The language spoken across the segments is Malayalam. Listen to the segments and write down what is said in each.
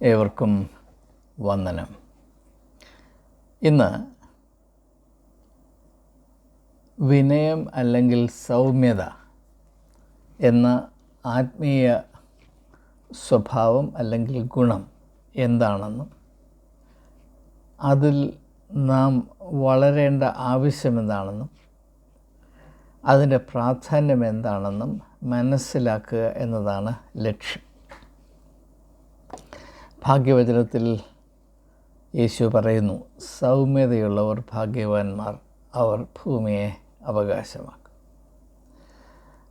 ഏവർക്കും വന്ദനം. ഇന്ന് വിനയം അല്ലെങ്കിൽ സൗമ്യത എന്ന ആത്മീയ സ്വഭാവം അല്ലെങ്കിൽ ഗുണം എന്താണെന്നും അതിൽ നാം വളരേണ്ട ആവശ്യമെന്താണെന്നും അതിന്റെ പ്രാധാന്യം എന്താണെന്നും മനസ്സിലാക്കുക എന്നതാണ് ലക്ഷ്യം. ഭാഗ്യവചനത്തിൽ യേശു പറയുന്നു സൗമ്യതയുള്ളവർ ഭാഗ്യവാന്മാർ അവർ ഭൂമിയെ അവകാശമാക്കും.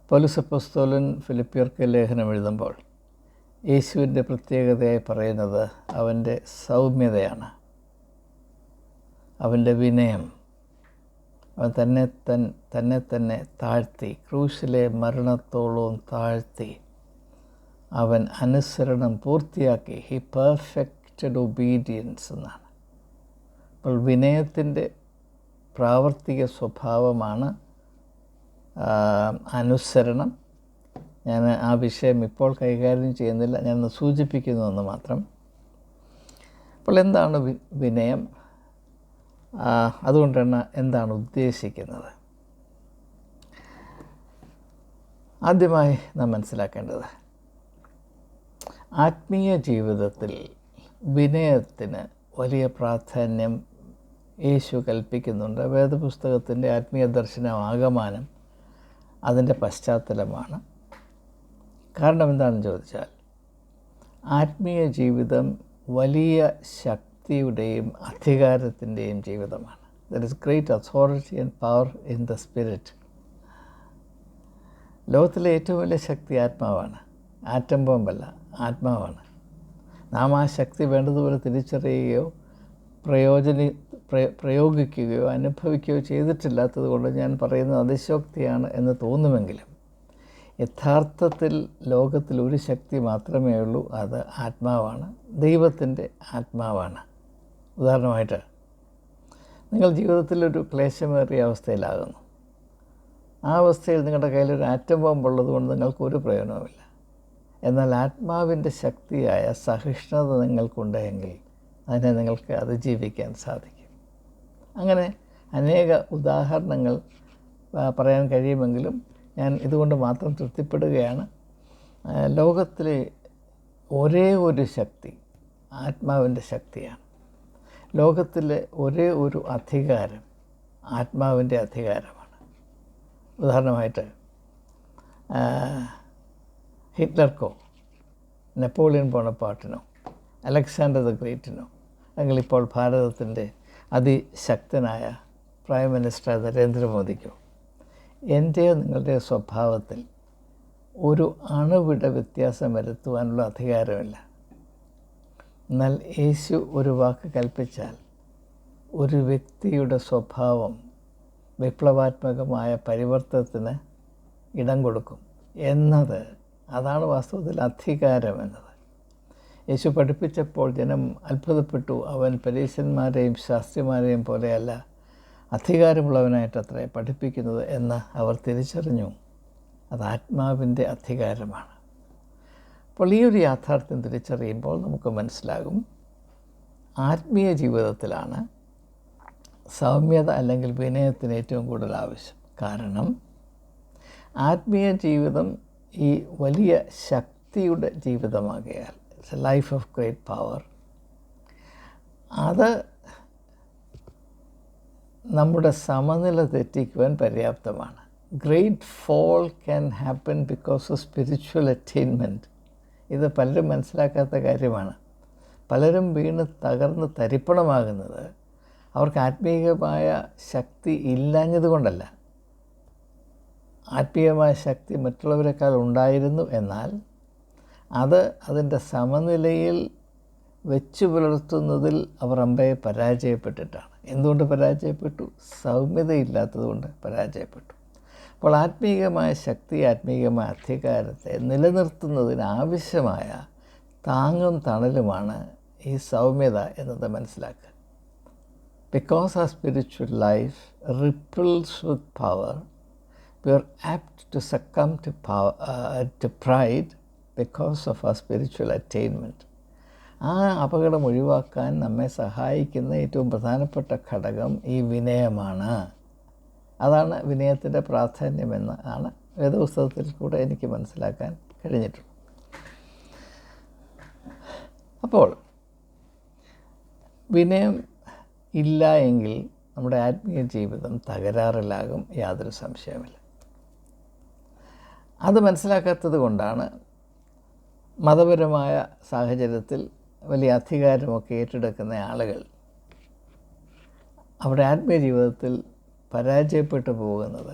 പൗലുസപ്പസ്തോലൻ ഫിലിപ്പിയർക്ക് ലേഖനം എഴുതുമ്പോൾ യേശുവിന്റെ പ്രത്യേകതയായി പറയുന്നത് അവന്റെ സൗമ്യതയാണ് അവന്റെ വിനയം അവൻ തന്നെ തൻ തന്നെ തന്നെ താഴ്ത്തി ക്രൂശിലെ മരണത്തോളവും താഴ്ത്തി അവൻ അനുസരണം പൂർത്തിയാക്കി. ഹി പെർഫെക്റ്റഡ് ഒബീഡിയൻസ് എന്നാണ്. അപ്പോൾ വിനയത്തിന്റെ പ്രാവർത്തിക സ്വഭാവമാണ് അനുസരണം. ഞാൻ ആ വിഷയം ഇപ്പോൾ കൈകാര്യം ചെയ്യുന്നില്ല. ഞാൻ സൂചിപ്പിക്കുന്നുവെന്ന് മാത്രം. അപ്പോൾ എന്താണ് വിനയം? അതുകൊണ്ടാണ് എന്താണ് ഉദ്ദേശിക്കുന്നത്? ആദ്യമായി നാം മനസ്സിലാക്കേണ്ടത് ആത്മീയ ജീവിതത്തിൽ വിനയത്തിന് വലിയ പ്രാധാന്യം യേശു കൽപ്പിക്കുന്നുണ്ട്. വേദപുസ്തകത്തിന്റെ ആത്മീയ ദർശനം ആകമാനം അതിന്റെ പശ്ചാത്തലമാണ്. കാരണം എന്താണെന്ന് ചോദിച്ചാൽ ആത്മീയ ജീവിതം വലിയ ശക്തിയുടെയും അധികാരത്തിന്റെയും ജീവിതമാണ്. There is great authority and power in the spirit ലോകത്തിലെ ഏറ്റവും വലിയ ശക്തി ആത്മാവാണ്. ആറ്റം ബോംബല്ല ആത്മാവാണ്. നാം ആ ശക്തി വേണ്ടതുപോലെ തിരിച്ചറിയുകയോ പ്രയോജന പ്രയോഗിക്കുകയോ അനുഭവിക്കുകയോ ചെയ്തിട്ടില്ലാത്തത് കൊണ്ട് ഞാൻ പറയുന്നത് അതിശോക്തിയാണ് എന്ന് തോന്നുമെങ്കിലും യഥാർത്ഥത്തിൽ ലോകത്തിൽ ഒരു ശക്തി മാത്രമേ ഉള്ളൂ അത് ആത്മാവാണ്. ദൈവത്തിന്റെ ആത്മാവാണ്. ഉദാഹരണമായിട്ട് നിങ്ങൾ ജീവിതത്തിലൊരു ക്ലേശമേറിയ അവസ്ഥയിലാകുന്നു. ആ അവസ്ഥയിൽ നിങ്ങളുടെ കയ്യിൽ ഒരു ആറ്റം ബോംബുള്ളത് കൊണ്ട് നിങ്ങൾക്ക് ഒരു പ്രയോജനവുമില്ല. എന്നാൽ ആത്മാവിന്റെ ശക്തിയായ സഹിഷ്ണുത നിങ്ങൾക്കുണ്ടെങ്കിൽ അതിനെ നിങ്ങൾക്ക് അതിജീവിക്കാൻ സാധിക്കും. അങ്ങനെ അനേക ഉദാഹരണങ്ങൾ പറയാൻ കഴിയുമെങ്കിലും ഞാൻ ഇതുകൊണ്ട് മാത്രം തൃപ്തിപ്പെടുകയാണ്. ലോകത്തിലെ ഒരേ ഒരു ശക്തി ആത്മാവിന്റെ ശക്തിയാണ്. ലോകത്തിലെ ഒരേ ഒരു അധികാരം ആത്മാവിന്റെ അധികാരമാണ്. ഉദാഹരണമായിട്ട് ഹിറ്റ്ലർക്കോ നെപ്പോളിയൻ ബോണപ്പാട്ടിനോ അലക്സാണ്ടർ ദ ഗ്രേറ്റിനോ ഇപ്പോൾ ഭാരതത്തിന്റെ അതിശക്തനായ പ്രൈം മിനിസ്റ്റർ നരേന്ദ്രമോദിക്കോ എന്റെയോ നിങ്ങളുടെയോ സ്വഭാവത്തിൽ ഒരു അണുവിട വ്യത്യാസം വരുത്തുവാനുള്ള അധികാരമില്ല. എന്നാൽ യേശു ഒരു വാക്ക് കൽപ്പിച്ചാൽ ഒരു വ്യക്തിയുടെ സ്വഭാവം വിപ്ലവാത്മകമായ പരിവർത്തനത്തിന് ഇടം കൊടുക്കും. എന്നത് അതാണ് വാസ്തവത്തിൽ അധികാരം എന്നത്. യേശു പഠിപ്പിച്ചപ്പോൾ ജനം അത്ഭുതപ്പെട്ടു. അവൻ പരീശന്മാരെയും ശാസ്ത്രിമാരെയും പോലെയല്ല അധികാരമുള്ളവനായിട്ടത്രേ പഠിപ്പിക്കുന്നത് എന്ന് അവർ തിരിച്ചറിഞ്ഞു. അത് ആത്മാവിന്റെ അധികാരമാണ്. അപ്പോൾ ഈ ഒരു യാഥാർത്ഥ്യം തിരിച്ചറിയുമ്പോൾ നമുക്ക് മനസ്സിലാകും ആത്മീയ ജീവിതത്തിലാണ് സൗമ്യത അല്ലെങ്കിൽ വിനയത്തിന് ഏറ്റവും കൂടുതൽ ആവശ്യം. കാരണം ആത്മീയ ജീവിതം ഈ വലിയ ശക്തിയുടെ ജീവിതമാകിയാൽ it's a life of great power അത് നമ്മുടെ സമനില തെറ്റിക്കുവാൻ പര്യാപ്തമാണ്. Great fall can happen because of spiritual attainment ഇത് പലരും മനസ്സിലാക്കാത്ത കാര്യമാണ്. പലരും വീണ് തകർന്ന് തരിപ്പണമാകുന്നത്. അവർക്ക് ആത്മീയമായ ശക്തി ഇല്ലാഞ്ഞത് കൊണ്ടല്ല ആത്മീയമായ ശക്തി മറ്റുള്ളവരെക്കാൾ ഉണ്ടായിരുന്നു എന്നാൽ അത് അതിന്റെ സമനിലയിൽ വെച്ച് പുലർത്തുന്നതിൽ അവർ അമ്പയെ പരാജയപ്പെട്ടിട്ടാണ്. എന്തുകൊണ്ട് പരാജയപ്പെട്ടു? സൗമ്യതയില്ലാത്തതുകൊണ്ട് പരാജയപ്പെട്ടു. അപ്പോൾ ആത്മീയമായ ശക്തി ആത്മീയമായ അധികാരത്തെ നിലനിർത്തുന്നതിന് ആവശ്യമായ താങ്ങും തണലുമാണ് ഈ സൗമ്യത എന്നത് മനസ്സിലാക്കുക. ബിക്കോസ് ആ spiritual life ripples with power, we are apt to succumb to, power, uh, to pride because of our spiritual attainment. ആ അപകടം ഒഴിവാക്കാൻ നമ്മെ സഹായിക്കുന്ന ഏറ്റവും പ്രധാനപ്പെട്ട ഘടകം ഈ വിനയമാണ്. അതാണ് വിനയത്തിന്റെ പ്രാധാന്യമെന്ന് ആണ് വേദപുസ്തകത്തിൽ കൂടെ എനിക്ക് മനസ്സിലാക്കാൻ കഴിഞ്ഞിട്ടുള്ളത്. അപ്പോൾ വിനയം ഇല്ല എങ്കിൽ നമ്മുടെ ആത്മീയ ജീവിതം തകരാറിലാകും യാതൊരു സംശയമില്ല അത് മനസ്സിലാക്കാത്തത് കൊണ്ടാണ് മതപരമായ സാഹചര്യത്തിൽ വലിയ അധികാരമൊക്കെ ഏറ്റെടുക്കുന്ന ആളുകൾ അവരുടെ ആത്മീയ ജീവിതത്തിൽ പരാജയപ്പെട്ടു പോകുന്നത്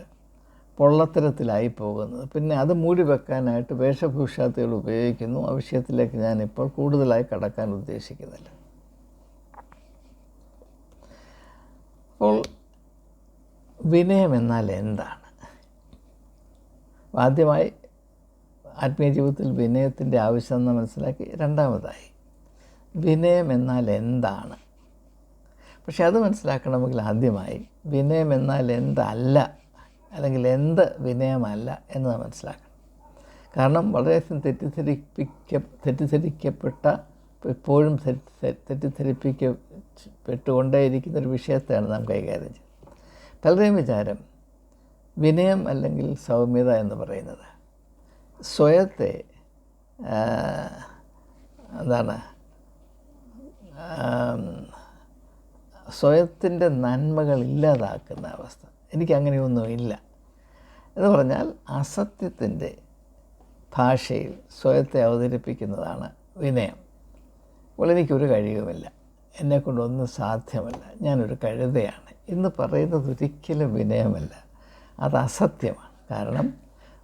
പൊള്ളത്തരത്തിലായി പോകുന്നത്. പിന്നെ അത് മൂടി വെക്കാനായിട്ട് വേഷഭൂഷാത്തുകൾ ഉപയോഗിക്കുന്നു. ആ വിഷയത്തിലേക്ക് ഞാനിപ്പോൾ കൂടുതലായി കടക്കാൻ ഉദ്ദേശിക്കുന്നില്ല. അപ്പോൾ വിനയം എന്നാൽ എന്താണ്? ആദ്യമായി ആത്മീയ ജീവിതത്തിൽ വിനയത്തിന്റെ ആവശ്യം എന്ന് മനസ്സിലാക്കി രണ്ടാമതായി. വിനയം എന്നാൽ എന്താണ്? പക്ഷെ അത് മനസ്സിലാക്കണമെങ്കിൽ ആദ്യമായി വിനയം എന്നാൽ എന്തല്ല അല്ലെങ്കിൽ എന്ത് വിനയമല്ല എന്ന് മനസ്സിലാക്കണം. കാരണം വളരെയധികം തെറ്റിദ്ധരിപ്പിക്ക തെറ്റിദ്ധരിക്കപ്പെട്ട എപ്പോഴും തെറ്റിദ്ധരിപ്പിക്കപ്പെട്ടുകൊണ്ടേയിരിക്കുന്ന ഒരു വിഷയത്തെയാണ് നാം കൈകാര്യം ചെയ്യുന്നത്. പലരെയും വിചാരം വിനയം അല്ലെങ്കിൽ സൗമ്യത എന്ന് പറയുന്നത്. സ്വയത്തെ എന്താണ് സ്വയത്തിന്റെ നന്മകൾ ഇല്ലാതാക്കുന്ന അവസ്ഥ. എനിക്കങ്ങനെയൊന്നുമില്ല എന്ന് പറഞ്ഞാൽ അസത്യത്തിന്റെ ഭാഷയിൽ സ്വയത്തെ അവതരിപ്പിക്കുന്നതാണ് വിനയം. അപ്പോൾ എനിക്കൊരു കഴിവുമില്ല. എന്നെക്കൊണ്ടൊന്നും സാധ്യമല്ല. ഞാനൊരു കഴുതയാണ്. എന്ന് പറയുന്നത് ഒരിക്കലും വിനയമല്ല. അത് അസത്യമാണ് കാരണം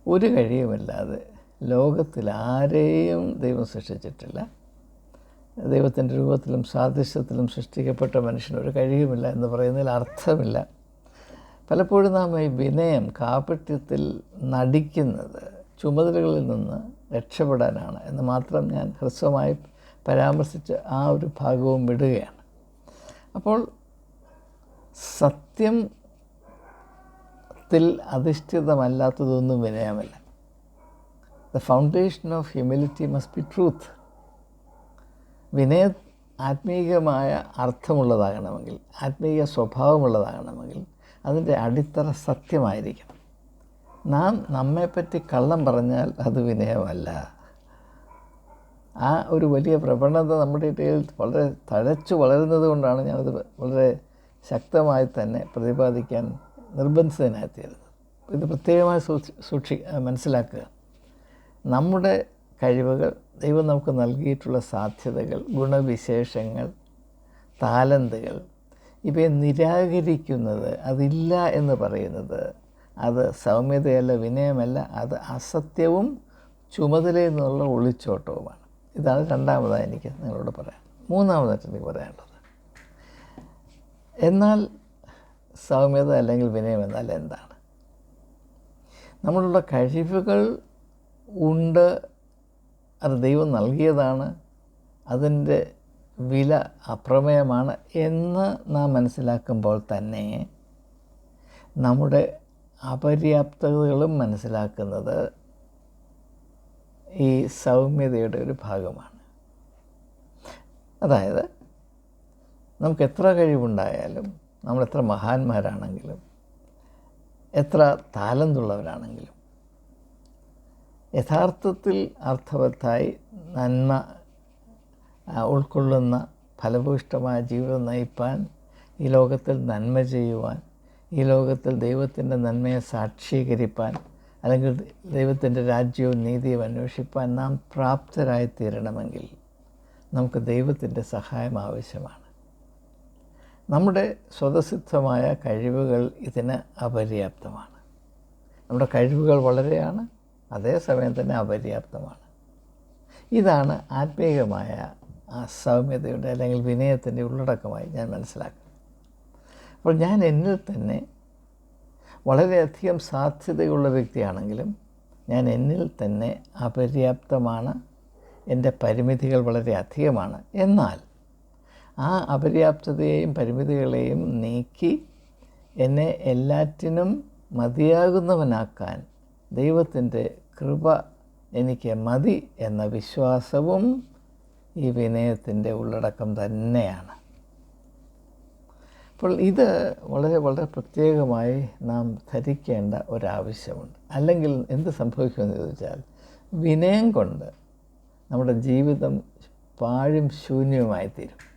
ഒരു കഴിയുമില്ലാതെ ലോകത്തിൽ ആരെയും ദൈവം സൃഷ്ടിച്ചിട്ടില്ല. ദൈവത്തിന്റെ രൂപത്തിലും സാദൃശ്യത്തിലും സൃഷ്ടിക്കപ്പെട്ട മനുഷ്യനൊരു കഴിയുമില്ല എന്ന് പറയുന്നതിൽ അർത്ഥമില്ല. പലപ്പോഴും നാം ഈ വിനയം കാപട്യത്തിൽ നടിക്കുന്നത് ചുമതലകളിൽ നിന്ന് രക്ഷപ്പെടാനാണ് എന്ന് മാത്രം ഞാൻ ഹ്രസ്വമായി പരാമർശിച്ച് ആ ഒരു ഭാഗവും വിടുകയാണ്. അപ്പോൾ സത്യത്തിൽ അധിഷ്ഠിതമല്ലാത്തതൊന്നും വിനയമല്ല. The foundation of humility must be truth വിനയ ആത്മീയമായ അർത്ഥമുള്ളതാകണമെങ്കിൽ ആത്മീയ സ്വഭാവമുള്ളതാകണമെങ്കിൽ അതിന്റെ അടിത്തറ സത്യമായിരിക്കണം. നാം നമ്മെപ്പറ്റി കള്ളം പറഞ്ഞാൽ അത് വിനയമല്ല. ആ ഒരു വലിയ പ്രവണത നമ്മുടെ ഇടയിൽ വളരെ തഴച്ചു വളരുന്നത് കൊണ്ടാണ് ഞാനത് വളരെ ശക്തമായി തന്നെ പ്രതിപാദിക്കാൻ നിർബന്ധിതനായിത്തീരുന്നത്. ഇത് പ്രത്യേകമായി സൂക്ഷി മനസ്സിലാക്കുക. നമ്മുടെ കഴിവുകൾ ദൈവം നമുക്ക് നൽകിയിട്ടുള്ള സാധ്യതകൾ ഗുണവിശേഷങ്ങൾ താലന്തുകൾ ഇവയെ നിരാകരിക്കുന്നത് അതില്ല എന്ന് പറയുന്നത് അത് സൗമ്യതയല്ല വിനയമല്ല അത് അസത്യവും ചുമതലയിൽ നിന്നുള്ള ഒളിച്ചോട്ടവുമാണ്. ഇതാണ് രണ്ടാമതായി എനിക്ക് നിങ്ങളോട് പറയാം മൂന്നാമതായിട്ട് എനിക്ക് പറയാനുള്ളത്. എന്നാൽ സൗമ്യത അല്ലെങ്കിൽ വിനയം എന്നാൽ എന്താണ്? നമ്മളുള്ള കഴിവുകൾ ഉണ്ട് അത് ദൈവം നൽകിയതാണ് അതിന്റെ വില അപ്രമേയമാണ് എന്ന് നാം മനസ്സിലാക്കുമ്പോൾ തന്നെ നമ്മുടെ അപര്യാപ്തതകളും മനസ്സിലാക്കുന്നത് ഈ സൗമ്യതയുടെ ഒരു ഭാഗമാണ്. അതായത് നമുക്ക് എത്ര കഴിവുണ്ടായാലും നമ്മൾ എത്ര മഹാന്മാരാണെങ്കിലും എത്ര താലന്തുള്ളവരാണെങ്കിലും യഥാർത്ഥത്തിൽ അർത്ഥവത്തായി നന്മ ഉൾക്കൊള്ളുന്ന ഫലഭൂഷ്ടമായ ജീവിതം നയിപ്പാൻ ഈ ലോകത്തിൽ നന്മ ചെയ്യുവാൻ ഈ ലോകത്തിൽ ദൈവത്തിന്റെ നന്മയെ സാക്ഷീകരിപ്പാൻ അല്ലെങ്കിൽ ദൈവത്തിന്റെ രാജ്യവും നീതിയും അന്വേഷിപ്പാൻ നാം പ്രാപ്തരായി തീരണമെങ്കിൽ നമുക്ക് ദൈവത്തിന്റെ സഹായം ആവശ്യമാണ്. നമ്മുടെ സ്വതസിദ്ധമായ കഴിവുകൾ ഇതിന് അപര്യാപ്തമാണ്. നമ്മുടെ കഴിവുകൾ വളരെയാണ് അതേസമയം തന്നെ അപര്യാപ്തമാണ്. ഇതാണ് ആത്മീയമായ ആ സൗമ്യതയുടെ അല്ലെങ്കിൽ വിനയത്തിന്റെ ഉള്ളടക്കമായി ഞാൻ മനസ്സിലാക്കുന്നത്. അപ്പോൾ ഞാൻ എന്നിൽ തന്നെ വളരെയധികം സാധ്യതയുള്ള വ്യക്തിയാണെങ്കിലും ഞാൻ എന്നിൽ തന്നെ അപര്യാപ്തമാണ്. എന്റെ പരിമിതികൾ വളരെ അധികമാണ്. എന്നാൽ ആ അപര്യാപ്തതയെയും പരിമിതികളെയും നീക്കി എന്നെ എല്ലാറ്റിനും മതിയാകുന്നവനാക്കാൻ ദൈവത്തിന്റെ കൃപ എനിക്ക് മതി എന്ന വിശ്വാസവും ഈ വിനയത്തിന്റെ ഉള്ളടക്കം തന്നെയാണ്. അപ്പോൾ ഇത് വളരെ വളരെ പ്രത്യേകമായി നാം ധരിക്കേണ്ട ഒരാവശ്യമുണ്ട്. അല്ലെങ്കിൽ എന്ത് സംഭവിക്കുമെന്ന് ചോദിച്ചാൽ വിനയം കൊണ്ട് നമ്മുടെ ജീവിതം പാഴും ശൂന്യവുമായി തീരും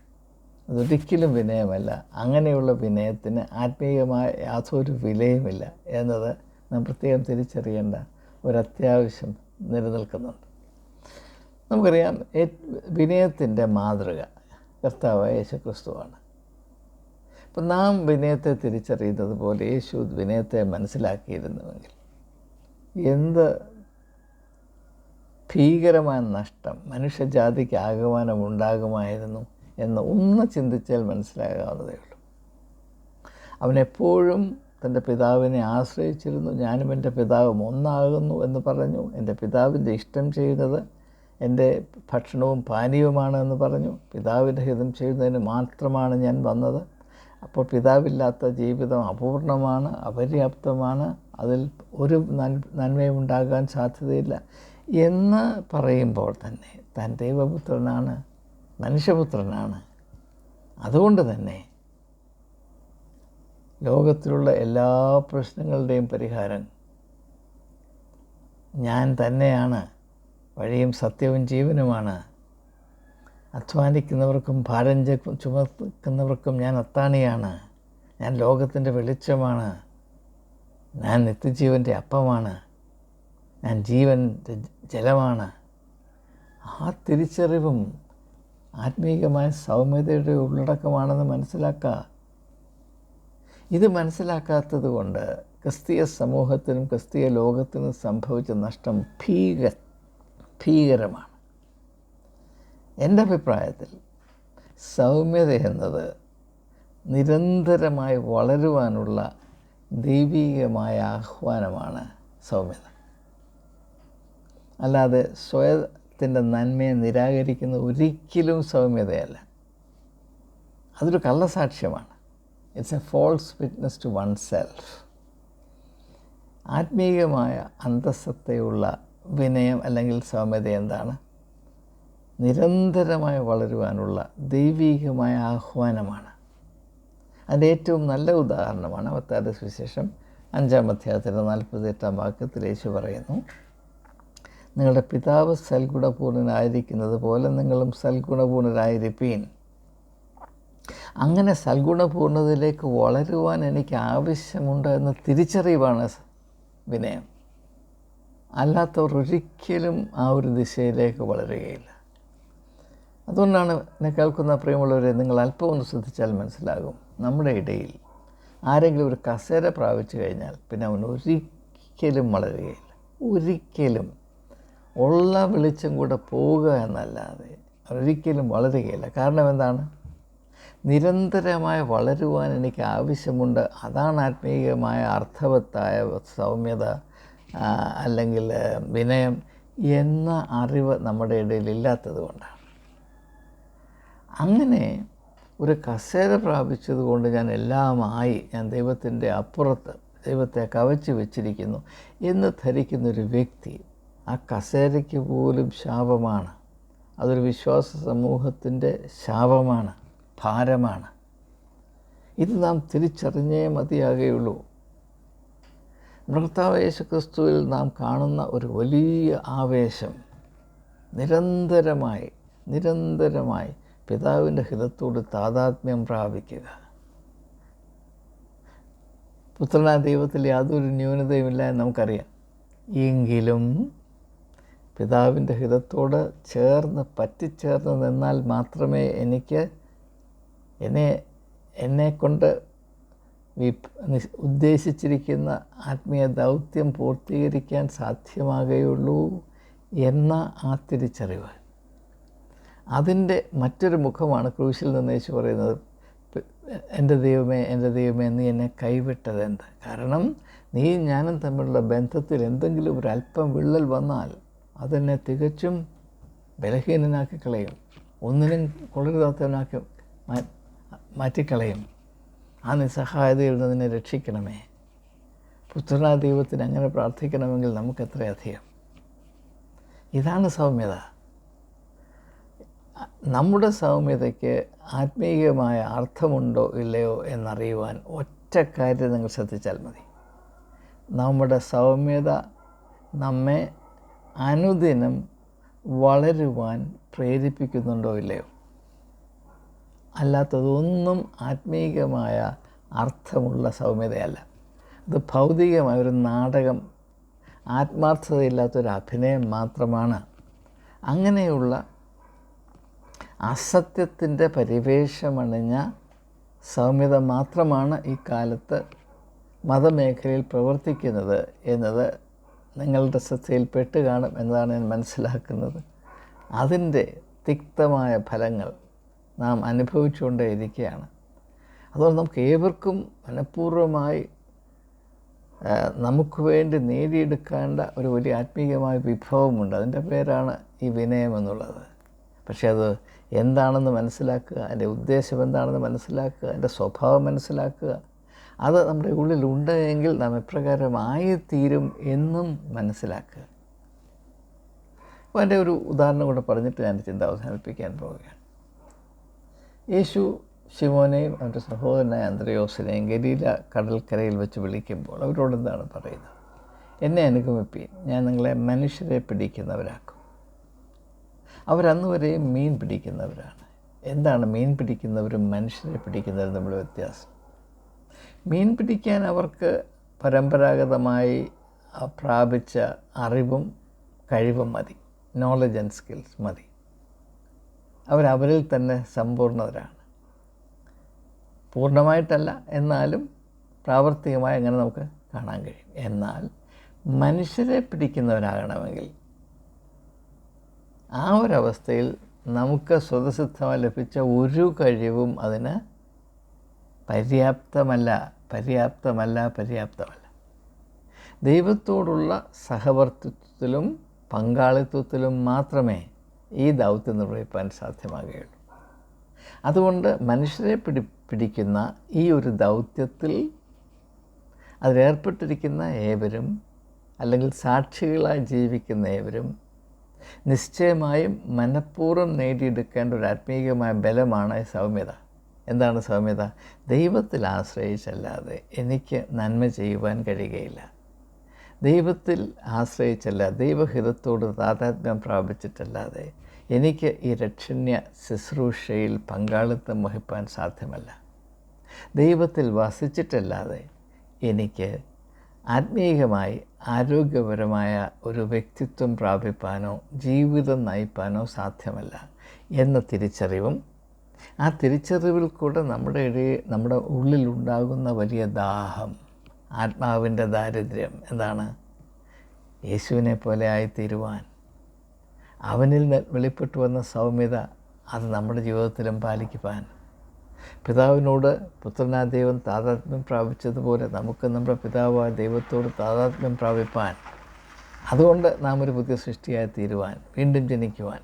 അതൊരിക്കലും വിനയമല്ല. അങ്ങനെയുള്ള വിനയത്തിന് ആത്മീയമായ യാതൊരു വിലയുമില്ല എന്നത് നാം പ്രത്യേകം തിരിച്ചറിയേണ്ട ഒരത്യാവശ്യം നിലനിൽക്കുന്നുണ്ട്. നമുക്കറിയാം വിനയത്തിന്റെ മാതൃക കർത്താവായ യേശു ക്രിസ്തുവാണ് അപ്പം നാം വിനയത്തെ തിരിച്ചറിയുന്നത് പോലെ യേശു വിനയത്തെ മനസ്സിലാക്കിയിരുന്നുവെങ്കിൽ എന്ത് ഭീകരമായ നഷ്ടം മനുഷ്യജാതിക്ക് ആകമാനം ഉണ്ടാകുമായിരുന്നു എന്ന് ഒന്ന് ചിന്തിച്ചാൽ മനസ്സിലാകാവുന്നതേ ഉള്ളൂ. അവനെപ്പോഴും തന്റെ പിതാവിനെ ആശ്രയിച്ചിരുന്നു. ഞാനും എന്റെ പിതാവും ഒന്നാകുന്നു എന്ന് പറഞ്ഞു. എന്റെ പിതാവിന്റെ ഇഷ്ടം ചെയ്യുന്നത് എന്റെ ഭക്ഷണവും പാനീയവുമാണ് എന്ന് പറഞ്ഞു. പിതാവിന്റെ ഹിതം ചെയ്യുന്നതിന് മാത്രമാണ് ഞാൻ വന്നത്. അപ്പോൾ പിതാവില്ലാത്ത ജീവിതം അപൂർണമാണ് അപര്യാപ്തമാണ്. അതിൽ ഒരു നന്മയും ഉണ്ടാകാൻ സാധ്യതയില്ല എന്ന് പറയുമ്പോൾ തന്നെ താൻ ദൈവപുത്രനാണ്. മനുഷ്യപുത്രനാണ്. അതുകൊണ്ട് തന്നെ ലോകത്തിലുള്ള എല്ലാ പ്രശ്നങ്ങളുടെയും പരിഹാരം ഞാൻ തന്നെയാണ്. വഴിയും സത്യവും ജീവനുമാണ്. അധ്വാനിക്കുന്നവർക്കും ഭാരം ചുമക്കുന്നവർക്കും ഞാൻ അത്താണിയാണ്. ഞാൻ ലോകത്തിന്റെ വെളിച്ചമാണ്. ഞാൻ നിത്യജീവന്റെ അപ്പമാണ്. ഞാൻ ജീവന്റെ ജലമാണ്. ആ തിരിച്ചറിവും ആത്മീയമായ സൗമ്യതയുടെ ഉള്ളടക്കമാണെന്ന് മനസ്സിലാക്കുക ഇത് മനസ്സിലാക്കാത്തത് കൊണ്ട് ക്രിസ്തീയ സമൂഹത്തിനും ക്രിസ്തീയ ലോകത്തിനും സംഭവിച്ച നഷ്ടം ഭീക ഭീകരമാണ്. എന്റെ അഭിപ്രായത്തിൽ സൗമ്യത എന്നത് നിരന്തരമായി വളരുവാനുള്ള ദൈവീകമായ ആഹ്വാനമാണ് സൗമ്യത. അല്ലാതെ സ്വയത്തിന്റെ നന്മയെ നിരാകരിക്കുന്ന ഒരിക്കലും സൗമ്യതയല്ല. അതൊരു കള്ളസാക്ഷ്യമാണ്. It's a false witness to oneself ആത്മീയമായ അന്തസ്സത്തെയുള്ള വിനയം അല്ലെങ്കിൽ സൗമ്യത എന്താണ്? നിരന്തരമായി വളരുവാനുള്ള ദൈവീകമായ ആഹ്വാനമാണ്. അതിന്റെ ഏറ്റവും നല്ല ഉദാഹരണമാണ് അവത്താരുടെ സുവിശേഷം അഞ്ചാം അധ്യായത്തിന്റെ നാൽപ്പത്തി എട്ടാം വാക്യത്തിൽ യേശു പറയുന്നു നിങ്ങളുടെ പിതാവ് സൽഗുണപൂർണനായിരിക്കുന്നത് പോലെ നിങ്ങളും സൽഗുണപൂർണരായിരിപ്പീൻ. അങ്ങനെ സൽഗുണപൂർണതയിലേക്ക് വളരുവാൻ എനിക്ക് ആവശ്യമുണ്ട് എന്ന തിരിച്ചറിവാണ് വിനയം. അല്ലാത്തവർ ഒരിക്കലും ആ ഒരു ദിശയിലേക്ക് വളരുകയില്ല. അതുകൊണ്ടാണ് എന്നെ കേൾക്കുന്ന പ്രിയമുള്ളവരെ നിങ്ങൾ അല്പം ഒന്ന് ശ്രദ്ധിച്ചാൽ മനസ്സിലാകും. നമ്മുടെ ഇടയിൽ ആരെങ്കിലും ഒരു കസേര പ്രാപിച്ചു കഴിഞ്ഞാൽ പിന്നെ അവൻ ഒരിക്കലും വളരുകയില്ല. ഒരിക്കലും. ഉള്ള വെളിച്ചം കൂടെ പോവുക എന്നല്ലാതെ ഒരിക്കലും വളരുകയില്ല. കാരണം എന്താണ്? നിരന്തരമായി വളരുവാൻ എനിക്ക് ആവശ്യമുണ്ട്. അതാണ് ആത്മീയമായ അർത്ഥവത്തായ സൗമ്യത അല്ലെങ്കിൽ വിനയം എന്ന അറിവ് നമ്മുടെ ഇടയിൽ ഇല്ലാത്തത് കൊണ്ടാണ്. അങ്ങനെ ഒരു കസേര പ്രാപിച്ചതുകൊണ്ട് ഞാൻ എല്ലാമായി ഞാൻ ദൈവത്തിന്റെ അപ്പുറത്ത് ദൈവത്തെ കവച്ച് വെച്ചിരിക്കുന്നു എന്ന് ധരിക്കുന്നൊരു വ്യക്തി ആ കസേരയ്ക്ക് പോലും ശാപമാണ്. അതൊരു വിശ്വാസ സമൂഹത്തിന്റെ ശാപമാണ് ഭാരമാണ്. ഇത് നാം തിരിച്ചറിഞ്ഞേ മതിയാകുകയുള്ളൂ ഭർത്താവ് യേശുക്രിസ്തുവിൽ നാം കാണുന്ന ഒരു വലിയ ആവേശം നിരന്തരമായി നിരന്തരമായി പിതാവിന്റെ ഹിതത്തോട് താതാത്മ്യം പ്രാപിക്കുക. പുത്രനാ ദൈവത്തിൽ യാതൊരു ന്യൂനതയുമില്ല എന്ന് നമുക്കറിയാം. എങ്കിലും പിതാവിന്റെ ഹിതത്തോട് ചേർന്ന് പറ്റിച്ചേർന്ന് നിന്നാൽ മാത്രമേ എനിക്ക് എന്നെ എന്നെക്കൊണ്ട് ഉദ്ദേശിച്ചിരിക്കുന്ന ആത്മീയ ദൗത്യം പൂർത്തീകരിക്കാൻ സാധ്യമാകുകയുള്ളൂ എന്ന ആ തിരിച്ചറിവ്. അതിന്റെ മറ്റൊരു മുഖമാണ് ക്രൂശിൽ നിന്ന് യേശു പറയുന്നത് എന്റെ ദൈവമേ എന്റെ ദൈവമേ നീ എന്നെ കൈവിട്ടത് എന്ത് കാരണം നീ ഞാനും തമ്മിലുള്ള ബന്ധത്തിൽ എന്തെങ്കിലും ഒരു അല്പം വിള്ളൽ വന്നാൽ അതെന്നെ തികച്ചും ബലഹീനനാക്കി കളയും. ഒന്നിനും കൊള്ളരുതാത്തവനാക്കി മാറ്റിക്കളയും. ആ നിസ്സഹായതയിൽ നിന്ന് രക്ഷിക്കണമേ. പുത്രനാ ദൈവത്തിന് അങ്ങനെ പ്രാർത്ഥിക്കണമെങ്കിൽ നമുക്ക് എത്രയധികം ഇതാണ് സൗമ്യത. നമ്മുടെ സൗമ്യതയ്ക്ക് ആത്മീയമായ അർത്ഥമുണ്ടോ ഇല്ലയോ എന്നറിയുവാൻ ഒറ്റ കാര്യം നിങ്ങൾ ശ്രദ്ധിച്ചാൽ മതി. നമ്മുടെ സൗമ്യത നമ്മെ അനുദിനം വളരുവാൻ പ്രേരിപ്പിക്കുന്നുണ്ടോ ഇല്ലയോ? അല്ലാത്തതൊന്നും ആത്മീയമായ അർത്ഥമുള്ള സൗമ്യതയല്ല. അത് ഭൗതികമായ ഒരു നാടകം. ആത്മാർത്ഥതയില്ലാത്തൊരു അഭിനയം മാത്രമാണ്. അങ്ങനെയുള്ള അസത്യത്തിന്റെ പരിവേഷമണിഞ്ഞ സൗമ്യത മാത്രമാണ് ഈ കാലത്ത് മതമേഖലയിൽ പ്രവർത്തിക്കുന്നത് എന്നത് നിങ്ങളുടെ ശ്രദ്ധയിൽപ്പെട്ട് കാണും എന്നതാണ് ഞാൻ മനസ്സിലാക്കുന്നത്. അതിന്റെ തിക്തമായ ഫലങ്ങൾ നാം അനുഭവിച്ചുകൊണ്ടേയിരിക്കുകയാണ്. അതുകൊണ്ട് നമുക്ക് ഏവർക്കും മനഃപൂർവമായി നമുക്ക് വേണ്ടി നേടിയെടുക്കേണ്ട ഒരു വലിയ ആത്മീയമായ വിഭവമുണ്ട്. അതിന്റെ പേരാണ് ഈ വിനയം എന്നുള്ളത്. പക്ഷേ അത് എന്താണെന്ന് മനസ്സിലാക്കുക അതിന്റെ ഉദ്ദേശം എന്താണെന്ന് മനസ്സിലാക്കുക അതിന്റെ സ്വഭാവം മനസ്സിലാക്കുക അത് നമ്മുടെ ഉള്ളിലുണ്ട് എങ്കിൽ നാം എപ്രകാരമായിത്തീരും എന്നും മനസ്സിലാക്കുക. അപ്പോൾ എന്റെ ഒരു ഉദാഹരണം കൂടെ പറഞ്ഞിട്ട് ഞാൻ ചിന്ത അവസാനിപ്പിക്കാൻ പോവുകയാണ്. യേശു ശിവോനെയും അവന്റെ സഹോദരനായ അന്ത്രയോസിനെയും ഗലീല കടൽക്കരയിൽ വെച്ച് വിളിക്കുമ്പോൾ അവരോട് എന്താണ് പറയുന്നത്? എന്നെ അനുഗമിപ്പീൻ ഞാൻ നിങ്ങളെ മനുഷ്യരെ പിടിക്കുന്നവരാക്കും. അവരന്ന് വരെയും മീൻ പിടിക്കുന്നവരാണ്. എന്താണ് മീൻ പിടിക്കുന്നവരും മനുഷ്യരെ പിടിക്കുന്നവരും നമ്മുടെ വ്യത്യാസം? മീൻ പിടിക്കാൻ അവർക്ക് പരമ്പരാഗതമായി പ്രാപിച്ച അറിവും കഴിവും മതി. നോളജ് ആൻഡ് സ്കിൽസ് മതി. അവരവരിൽ തന്നെ സമ്പൂർണതരാണ് പൂർണമായിട്ടല്ല എന്നാലും പ്രാവർത്തികമായി അങ്ങനെ നമുക്ക് കാണാൻ കഴിയും. എന്നാൽ മനുഷ്യരെ പിടിക്കുന്നവരാകണമെങ്കിൽ ആ ഒരവസ്ഥയിൽ നമുക്ക് സ്വതസിദ്ധമായി ലഭിച്ച ഒരു കഴിവും അതിന് പര്യാപ്തമല്ല പര്യാപ്തമല്ല പര്യാപ്തമല്ല. ദൈവത്തോടുള്ള സഹവർത്തിത്വത്തിലും പങ്കാളിത്വത്തിലും മാത്രമേ ഈ ദൗത്യം നിർവഹിക്കാൻ സാധ്യമാകുകയുള്ളൂ. അതുകൊണ്ട് മനുഷ്യരെ പിടി പിടിക്കുന്ന ഈ ഒരു ദൗത്യത്തിൽ അതിലേർപ്പെട്ടിരിക്കുന്ന ഏവരും അല്ലെങ്കിൽ സാക്ഷികളായി ജീവിക്കുന്ന ഏവരും നിശ്ചയമായും മനഃപൂർവം നേടിയെടുക്കേണ്ട ഒരു ആത്മീയമായ ബലമാണ് സൗമ്യത. എന്താണ് സൗമ്യത? ദൈവത്തിൽ ആശ്രയിച്ചല്ലാതെ എനിക്ക് നന്മ ചെയ്യുവാൻ കഴിയുകയില്ല. ദൈവത്തിൽ ആശ്രയിച്ചല്ല ദൈവഹിതത്തോട് താതാത്മ്യം പ്രാപിച്ചിട്ടല്ലാതെ എനിക്ക് ഈ രക്ഷണ്യ ശുശ്രൂഷയിൽ പങ്കാളിത്തം വഹിപ്പാൻ സാധ്യമല്ല. ദൈവത്തിൽ വസിച്ചിട്ടല്ലാതെ എനിക്ക് ആത്മീയമായി ആരോഗ്യപരമായ ഒരു വ്യക്തിത്വം പ്രാപിപ്പാനോ ജീവിതം നയിപ്പാനോ സാധ്യമല്ല എന്ന തിരിച്ചറിവും ആ തിരിച്ചറിവിൽ കൂടെ നമ്മുടെ ഇടയിൽ നമ്മുടെ ഉള്ളിലുണ്ടാകുന്ന വലിയ ദാഹം ആത്മാവിന്റെ ദാരിദ്ര്യം എന്താണ്? യേശുവിനെ പോലെ ആയിത്തീരുവാൻ. അവനിൽ വെളിപ്പെട്ടു വന്ന സൗമ്യത അത് നമ്മുടെ ജീവിതത്തിലും പാലിക്കുവാൻ. പിതാവിനോട് പുത്രനാ ദൈവം താതാത്മ്യം പ്രാപിച്ചതുപോലെ നമുക്ക് നമ്മുടെ പിതാവായ ദൈവത്തോട് താതാത്മ്യം പ്രാപിപ്പാൻ. അതുകൊണ്ട് നാം ഒരു പുതിയ സൃഷ്ടിയായി തീരുവാൻ വീണ്ടും ജനിക്കുവാൻ.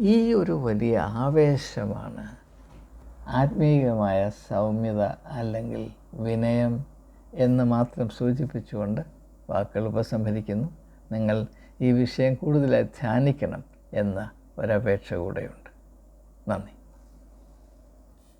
ഈ ഒരു വലിയ ആവേശമാണ് ആത്മീയമായ സൗമ്യത അല്ലെങ്കിൽ വിനയം എന്ന് മാത്രം സൂചിപ്പിച്ചുകൊണ്ട് വാക്കുകൾ ഉപസംഹരിക്കുന്നു. നിങ്ങൾ ഈ വിഷയം കൂടുതലായി ധ്യാനിക്കണം എന്ന ഒരപേക്ഷ കൂടെയുണ്ട്. നന്ദി.